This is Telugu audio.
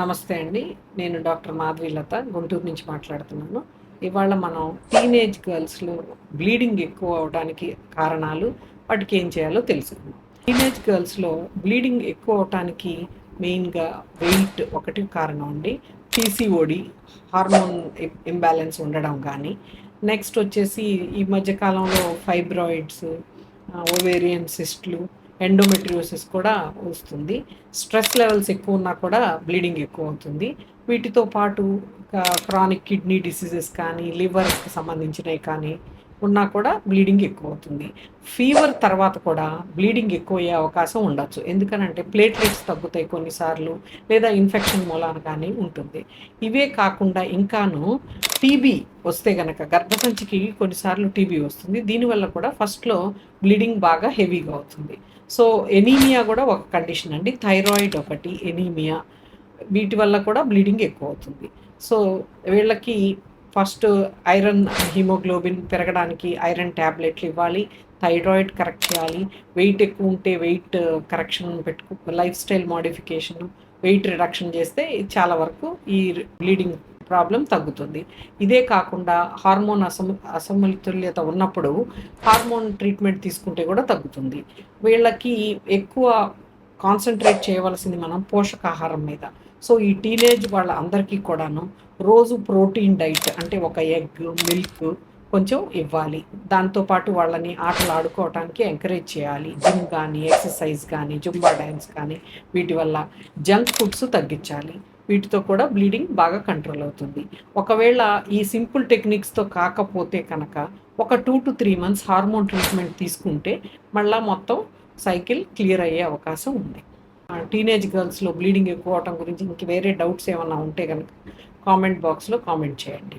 నమస్తే అండి. నేను డాక్టర్ మాధవి లత గుంటూరు నుంచి మాట్లాడుతున్నాను. ఇవాళ మనం టీనేజ్ గర్ల్స్లో బ్లీడింగ్ ఎక్కువ అవడానికి కారణాలు వాటికి ఏం చేయాలో తెలుసుకుందాం. టీనేజ్ గర్ల్స్లో బ్లీడింగ్ ఎక్కువ అవటానికి మెయిన్గా వెయిట్ ఒకటి కారణం అండి. పీసీఓడి హార్మోన్ ఇంబ్యాలెన్స్ ఉండడం కానీ. నెక్స్ట్ వచ్చేసి ఈ మధ్య కాలంలో ఫైబ్రాయిడ్స్ ఓవేరియన్ సిస్ట్లు ఎండోమెట్రియోసిస్ కూడా వస్తుంది. స్ట్రెస్ లెవెల్స్ ఎక్కువ ఉన్నా కూడా బ్లీడింగ్ ఎక్కువ అవుతుంది. వీటితో పాటు క్రానిక్ కిడ్నీ డిసీజెస్ కానీ లివర్కి సంబంధించినవి కానీ ఉన్నా కూడా బ్లీడింగ్ ఎక్కువ అవుతుంది ఫీవర్ తర్వాత కూడా బ్లీడింగ్ ఎక్కువయ్యే అవకాశం ఉండొచ్చు. ఎందుకనంటే ప్లేట్లెట్స్ తగ్గుతాయి కొన్నిసార్లు లేదా ఇన్ఫెక్షన్ మూలాన కానీ ఉంటుంది. ఇవే కాకుండా ఇంకాను టీబీ వస్తే గనక గర్భసంచికి కొన్నిసార్లు టీబీ వస్తుంది. దీనివల్ల కూడా ఫస్ట్లో బ్లీడింగ్ బాగా హెవీగా అవుతుంది. సో ఎనీమియా కూడా ఒక కండిషన్ అండి. థైరాయిడ్ ఒకటి ఎనీమియా వీటి వల్ల కూడా బ్లీడింగ్ ఎక్కువ అవుతుంది సో వీళ్ళకి ఫస్ట్ ఐరన్ హిమోగ్లోబిన్ పెరగడానికి ఐరన్ ట్యాబ్లెట్లు ఇవ్వాలి థైరాయిడ్ కరెక్ట్ చేయాలి వెయిట్ ఎక్కువ ఉంటే వెయిట్ uh, కరెక్షన్ పెట్టుకు lifestyle modification weight reduction చేస్తే చాలా వరకు ఈ బ్లీడింగ్ ప్రాబ్లం తగ్గుతుంది. ఇదే కాకుండా హార్మోన్ అసమ అసమతుల్యత ఉన్నప్పుడు హార్మోన్ ట్రీట్మెంట్ తీసుకుంటే కూడా తగ్గుతుంది. వీళ్ళకి ఎక్కువ కాన్సన్ట్రేట్ చేయవలసింది మనం పోషకాహారం మీద. సో ఈ టీనేజ్ వాళ్ళ అందరికీ కూడాను రోజు ప్రోటీన్ డైట్ అంటే ఒక ఎగ్ మిల్క్ కొంచెం ఇవ్వాలి. దాంతోపాటు వాళ్ళని ఆటలు ఆడుకోవటానికి ఎంకరేజ్ చేయాలి. జిమ్ కానీ ఎక్సర్సైజ్ కానీ జుంబా డ్యాన్స్ కానీ వీటి వల్ల జంక్ ఫుడ్స్ తగ్గించాలి. వీటితో కూడా బ్లీడింగ్ బాగా కంట్రోల్ అవుతుంది. ఒకవేళ ఈ సింపుల్ టెక్నిక్స్తో కాకపోతే కనుక ఒక two to three months hormone treatment తీసుకుంటే మళ్ళీ మొత్తం సైకిల్ క్లియర్ అయ్యే అవకాశం ఉంది. టీనేజ్ గర్ల్స్లో బ్లీడింగ్ ఎక్కువ అవటం గురించి ఇంక వేరే డౌట్స్ ఏమన్నా ఉంటే కనుక కామెంట్ బాక్స్లో కామెంట్ చేయండి.